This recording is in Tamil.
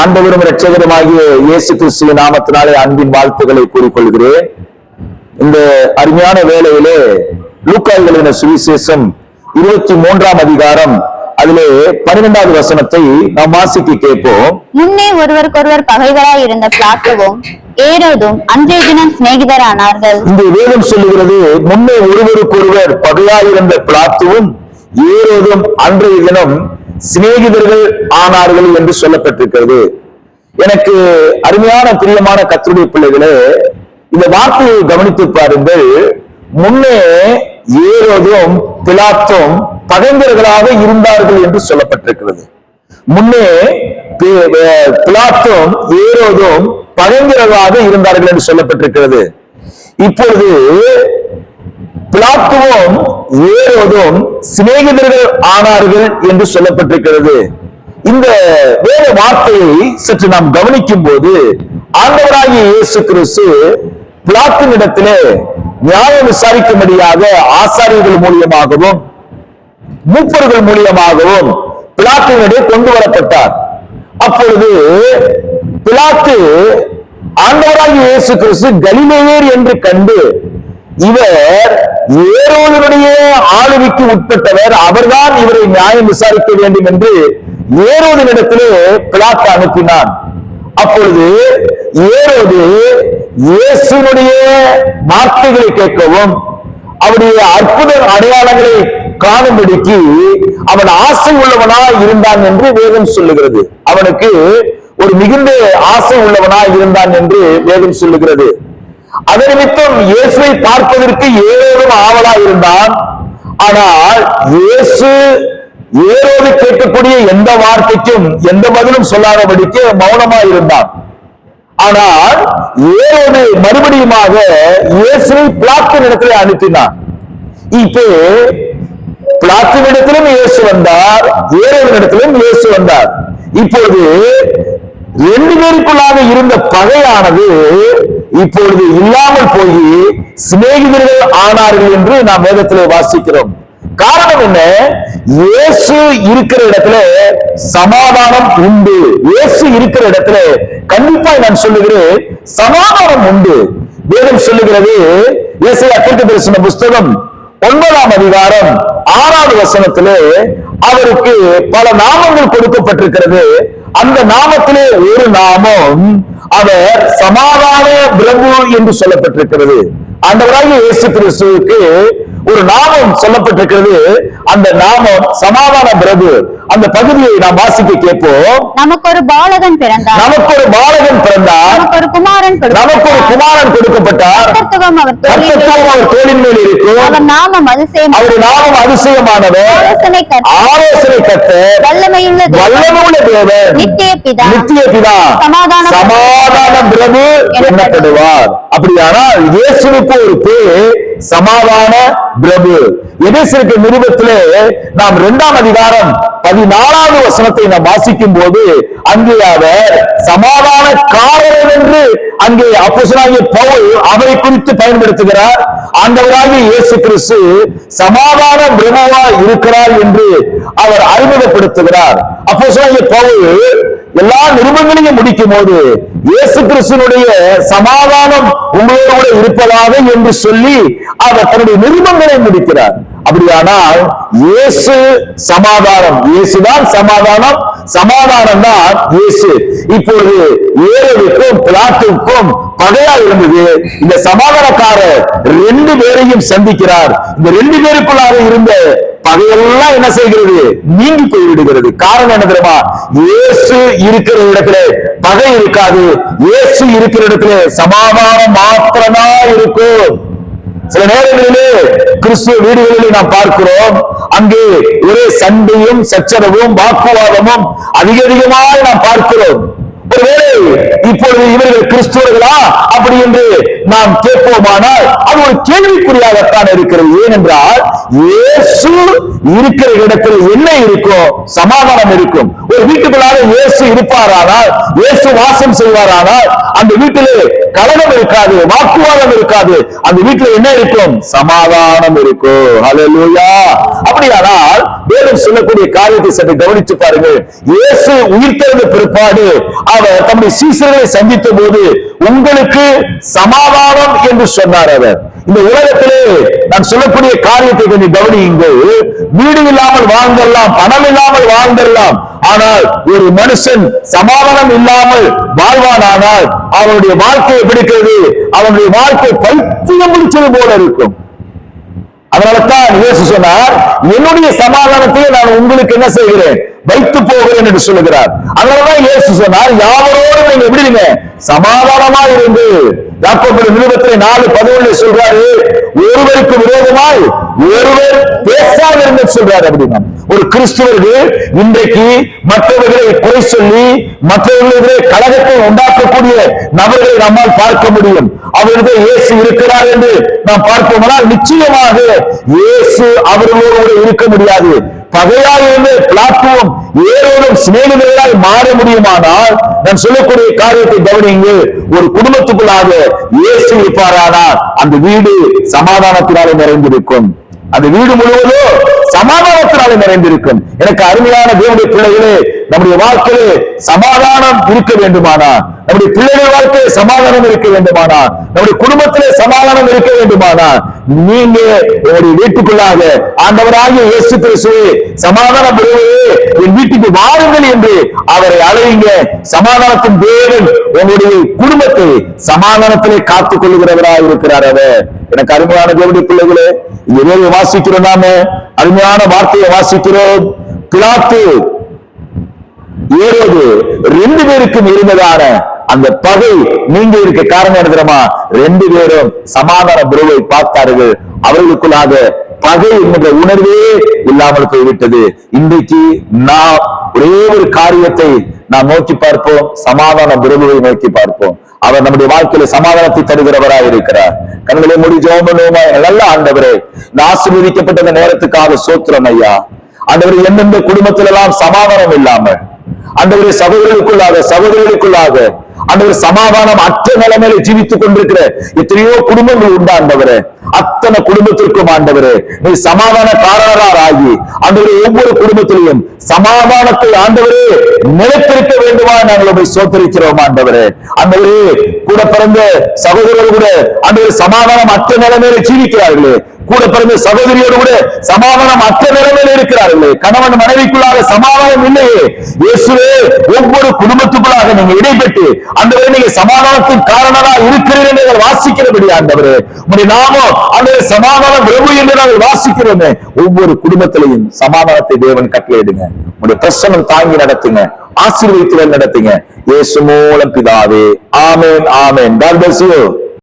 ஆண்டவரும் இரட்சகருமாகிய இயேசு கிறிஸ்துவின் நாமத்தினாலே அன்பின் வாழ்த்துக்களை கூறிக்கொள்கிறேன். இந்த அருமையான வேளையிலே லூக்காய்களின சுவிசேஷம் இருபத்தி மூன்றாம் அதிகாரம் அதிலே பன்னிரெண்டாவது வசனத்தை நாம் வாசிக்க கேட்போம். முன்னே ஒருவருக்கொருவர் பகைவராய் இருந்த பிளாத்துவும் ஏரோதும் அன்றைய தினம் சிநேகிதரானார்கள். இந்த வேதம் சொல்லுகிறது முன்னே ஒருவருக்கொருவர் பகையாயிருந்த பிளாத்துவும் ஏரோதும் அன்றைய தினம் சிநேகிதர்கள் ஆனார்கள் என்று சொல்லப்பட்டிருக்கிறது. எனக்கு அருமையான பிரியமான கத்தருடைய பிள்ளைகளே இந்த வார்த்தையை கவனித்து பாருங்கள். முன்னே ஏரோதும் பிலாத்தும் பகைஞர்களாக இருந்தார்கள் என்று சொல்லப்பட்டிருக்கிறது. முன்னே பி- பிலாத்தும் ஏரோதும் பகைஞர்களாக இருந்தார்கள் என்று சொல்லப்பட்டிருக்கிறது. இப்பொழுது பிலாத்துவும் ஏரோதும் சிநேகிதர்கள் ஆனார்கள் என்று சொல்லப்பட்டிருக்கிறது. இந்த வேத வார்த்தையை சற்று நாம் கவனிக்கும் போது ஆண்டவராகிய இயேசு கிறிஸ்து பிலாத்தினிடத்திலே நியாயம் விசாரிக்கும்படியாக ஆசாரியர்கள் மூலியமாகவும் மூப்பர்கள் மூலியமாகவும் பிலாத்தினிடையே கொண்டு வரப்பட்டார். அப்பொழுது பிலாத்து ஆண்டவராகிய இயேசு கிறிஸ்து கலிலேயர் என்று கண்டு இவர் ஏரோதனுடைய ஆளுமைக்கு உட்பட்டவர் அவர்தான் இவரை நியாயம் விசாரிக்க வேண்டும் என்று ஏரோதனிடத்திலே பிலாத்து அனுப்பினான். அப்பொழுது ஏரோது இயேசுனுடைய வார்த்தைகளை கேட்கவும் அவருடைய அற்புத அடையாளங்களை காணும்படிக்கு அவன் ஆசை உள்ளவனா இருந்தான் என்று வேதம் சொல்லுகிறது. அவனுக்கு ஒரு மிகுந்த ஆசை உள்ளவனா இருந்தான் என்று வேதம் சொல்லுகிறது. அதன் நிமித்தம் இயேசுவை பார்ப்பதற்கு ஏரோதும் ஆவலாய் இருந்தான் ஆனால் இயேசு ஏரோது கேட்கக்கூடிய எந்த வார்த்தைக்கும் எந்த பதிலும் சொல்லாதபடிக்கு மௌனமா இருந்தான் ஆனால் ஏரோது மறுபடியுமாக இயேசுவை பிளாத்தின் இடத்துல அனுப்பினான். இப்போ பிளாத்தின் இடத்திலும் இயேசு வந்தார் ஏரோவின் இடத்திலும் இயேசு வந்தார். இப்போது ரெண்டு பேருக்குள்ளாக இருந்த பகையானது இப்பொழுது இல்லாமல் போய் சிநேகிதர்கள் ஆனார்கள் என்று நாம் வேதத்திலே வாசிக்கிறோம். காரணம் என்ன? இயேசு இருக்கிற இடத்துல சமாதானம் உண்டு. இயேசு இருக்கிற இடத்துல கண்டிப்பா நான் சொல்லுகிறேன் சமாதானம் உண்டு. வேதம் சொல்லுகிறது இயேசையா தீர்க்க தரிசன புஸ்தகம் ஒன்பதாம் அதிகாரம் ஆறாவது வசனத்திலே அவருக்கு பல நாமங்கள் கொடுக்கப்பட்டிருக்கிறது. அந்த நாமத்திலே ஒரு நாமம் அவர் சமாதான பிரபு என்று சொல்லப்பட்டிருக்கிறது. ஆண்டவராகிய இயேசு கிறிஸ்துவுக்கு ஒரு நாமம் சொல்லப்பட்டிருக்கிறது. அந்த நாமம் சமாதான பிரபு அந்த பகுதியை நாம் வாசிக்க கேட்போம். நமக்கு ஒரு பாலகன் பிறந்தார். நமக்கு ஒரு பாலகன் பிறந்தார். நமக்கு ஒரு குமாரன் நமக்கு ஒரு. குமாரன் கொடுக்கப்பட்டார். கர்த்தத்துவம் அவர் அவர் தோளின் மேல் இருக்கும் அவர் நாமம் அதிசயம். அவருடைய நாமம் அதிசயமானவர். ஆலோசனை கர்த்தர். ஆலோசனை கத்த வல்லமையுள்ள தேவன், வல்லமுள்ள தேவன். நித்திய பிதா. நித்திய பிதா. சமாதான சமாதான பிரபு எண்ணப்படுவார் அப்படியானால் இயேசுவுக்கு ஒரு பேர் சமாதான பிரபு. எபேசிற்கு நிருபத்திலே நாம் இரண்டாம் அதிகாரம் பதினாலாவது வசனத்தை நாம் வாசிக்கும் போது அங்கே அவர் சமாதான காரணம் என்று அங்கே அப்போசனாகிய பவுல் அவரை குறித்து பயன்படுத்துகிறார். ஆண்டவராகிய இயேசு கிறிஸ்து சமாதான பிரபுவா இருக்கிறார் என்று அவர் அறிமுகப்படுத்துகிறார். அப்போசனாகிய பவுல் எல்லா நிருபங்களையும் முடிக்கும் போது இயேசு கிறிஸ்தனுடைய சமாதானம் உங்களோடு கூட இருப்பதாக என்று சொல்லி அவர் தன்னுடைய நிருபங்களை முடிக்கிறார். அப்படியானால் இயேசு சமாதானம் இயேசுதான் சமாதானம் சமாதானம் தான் இயேசு. இப்பொழுது ஏழுக்கும் பிளாட்டுக்கும் பகையா இருந்தது. இந்த சமாதானக்காரர் ரெண்டு பேரையும் சந்திக்கிறார். இந்த ரெண்டு பேருக்குள்ளாக இருந்த பகையெல்லாம் என்ன செய்கிறது? நீங்கி போய் விடுகிறது காரணம் என்ன தெரியுமா? இயேசு இருக்கிற இடத்துல பகை இருக்காது. இயேசு இருக்கிற இடத்துல சமாதானம் மாத்திரமா இருக்கும். சில நேரங்களிலே கிறிஸ்துவ வீடுகளிலே நாம் பார்க்கிறோம். அங்கே ஒரே சண்டையும் சச்சரவும் வாக்குவாதமும் அதிக அதிகமாக நாம் பார்க்கிறோம். ஒருவேளை இப்பொழுது இவர்கள் கிறிஸ்துவர்களா? அப்படி என்று நாம் கேட்போமானால் அது ஒரு கேள்விக்குறியாகத்தான் இருக்கிறது. ஏனென்றால் இயேசு இருக்கிற இடத்தில் என்ன இருக்கும் சமாதானம் இருக்கும். ஒரு வீட்டுக்குள்ளாக இயேசு இருப்பாரானால் இயேசு வாசம் செய்வாரானால் அந்த வீட்டிலே கலகம் இருக்காது வாக்குவாதம் இருக்காது. அந்த வீட்டில் என்ன இருக்கும்? சமாதானம் இருக்கும். ஹalleluya அப்படியானால் வேதம் சொல்லக்கூடிய காரியத்தை சற்று கவனித்து பாருங்கள். இயேசு உயிர்த்தெழுந்த பிற்பாடு அவர் தம்முடைய சீசர்களை சந்தித்த போது உங்களுக்கு சமாதானம் என்று சொன்னார் அவர். இந்த உலகத்திலே நான் சொல்லக்கூடிய காரியத்தை கொஞ்சம் கவனியுங்கள். வீடு இல்லாமல் வாழ்ந்தெல்லாம் பணம் இல்லாமல் வாழ்ந்தெல்லாம் ஆனால் ஒரு மனுஷன் சமாதானம் இல்லாமல் வாழ்வானானால் அவனுடைய வாழ்க்கை பிடிக்கிறது அவனுடைய வாழ்க்கை பைத்தியம் முடிச்சது போல இருக்கும். அதனாலதான் இயேசு சொன்னார் என்னுடைய சமாதானத்தை நான் உங்களுக்கு என்ன செய்கிறேன்? வைத்து போகிறேன் என்று சொல்லுகிறார். அதனாலதான் இயேசு சொன்னார் யாவரோடு நீங்க எப்படி இருங்க சமாதானமா இருந்து இருபத்தி நாலு பதினொன்று சொல்றாரு ஒருவருக்கு விரோதமாய் ஒருவர் பேசாதிருந்து சொல்றாரு அப்படின்னா ஒரு கிறிஸ்துவருக்கு இன்றைக்கு மற்றவர்களை குறை சொல்லி மற்றவர்களிடையே கழகத்தை உண்டாக்கக்கூடிய நபர்களை நம்மால் பார்க்க முடியும். அவர்களிடம் இயேசு இருக்கிறார் என்று நாம் பார்ப்போம்னால் நிச்சயமாக இயேசு அவர்களோடு இருக்க முடியாது. பகையாயிருந்து பிளாட்ஃபார்ம் ஏரோடும் சிநேகிதர்களாய் மாற முடியுமானால் நான் சொல்லக்கூடிய காரியத்தை கவனிங்க ஒரு குடும்பத்துக்குள்ளாக இயேசு இருப்பாரானால் அந்த வீடு சமாதானத்தினாலே நிறைந்திருக்கும். அந்த வீடு முழுவதும் சமாதானத்தினாலே நிறைந்திருக்கும் எனக்கு அருமையான தேவனுடைய பிள்ளைகளே நம்முடைய வாழ்க்கையிலே சமாதானம் இருக்க வேண்டுமானால் நம்முடைய பிள்ளைகள் வாழ்க்கையிலே சமாதானம் இருக்க வேண்டுமானால் நம்முடைய குடும்பத்திலே சமாதானம் இருக்க வேண்டுமானால் நீங்க உங்களுடைய வீட்டுக்குள்ளாக ஆண்டவராகிய இயேசு கிறிஸ்துவே சமாதானம் பெறுவதே என் வீட்டுக்கு வாருங்கள் என்று அவரை அழையுங்க. சமாதானத்தின் தேவன் உங்களுடைய குடும்பத்தை சமாதானத்திலே காத்துக் கொள்ளுகிறவராக இருக்கிறார் அவர். எனக்கு அருமையான தேவனுடைய பிள்ளைகளே இங்க வேலை வாசிக்கிறோம் நாம. அருமையான வார்த்தையை வாசிக்கிறோம். பிளாத்து ஏரோது ரெண்டு பேருக்கும் இருந்ததான அந்த பகை நீங்க இருக்க காரணம் என்ன தெரியுமா? ரெண்டு பேரும் சமாதான குருவை பார்த்தார்கள். அவர்களுக்குள்ளாக பகை என்கிற உணர்வே இல்லாமல் போய்விட்டது. இன்றைக்கு நாம் ஒரே ஒரு காரியத்தை நாம் நோக்கி பார்ப்போம். சமாதான குருவை நோக்கி பார்ப்போம். அவர் நம்முடைய வாழ்க்கையில சமாதானத்தை தருகிறவராய் இருக்கிறார். கண்களை முடி ஜெபம் நல்ல ஆண்டவரே ஆசீர்வதிக்கப்பட்ட நேரத்துக்காக சோத்திரம் ஐயா. ஆண்டவர் எந்தெந்த குடும்பத்தில எல்லாம் சமாதானம் இல்லாமல் ஆண்டவரே சகோதரர்களுக்குள்ளாக சகோதரிகளுக்குள்ளாக. ஆண்டவர் சமாதானம் அற்ற நிலைமையில ஜீவித்துக் கொண்டிருக்கிற எத்தனையோ குடும்பங்கள் உண்டு ஆண்டவரே. அத்தனை குடும்பத்திற்கும் ஆண்டவரே நீ சமாதான காரணராகி ஆண்டவரே ஒவ்வொரு குடும்பத்திலையும் சமாதானத்தை ஆண்டவரே நிலைத்திருக்க வேண்டுமா நாங்கள் உண்மை சோத்தரிக்கிறோம் ஆண்டவரே. ஆண்டவரே கூட பிறந்த சகோதரர்கள் கூட அந்த சமாதானம் அற்ற நிலைமையில ஜீவிக்கிறார்களே. கூட பிறந்த சகோதரியோடு கூட சமாதானம் அற்ற நிலைமையில் இருக்கிறார்களே. கணவன் மனைவிக்குள்ளாக சமாதானம் இல்லையே. இயேசுவே ஒவ்வொரு குடும்பத்துக்குள்ளாக நீங்க இடைப்பட்டு அந்த நீங்க சமாதானத்தின் காரணமா இருக்கிறீர்கள் என்று வாசிக்கிறபடி ஆண்டவரே. உங்களுடைய நாமம் அந்த சமாதானம் பிரபு என்று நாங்கள் வாசிக்கிறோமே. ஒவ்வொரு குடும்பத்திலையும் சமாதானத்தை தேவன் கட்டளையிடுங்க. உங்களுடைய பிரசனம் தாங்கி நடத்துங்க. ஆசீர்வதித்து நடத்துங்க. இயேசு மூலம் பிதாவே. ஆமேன் ஆமேன். God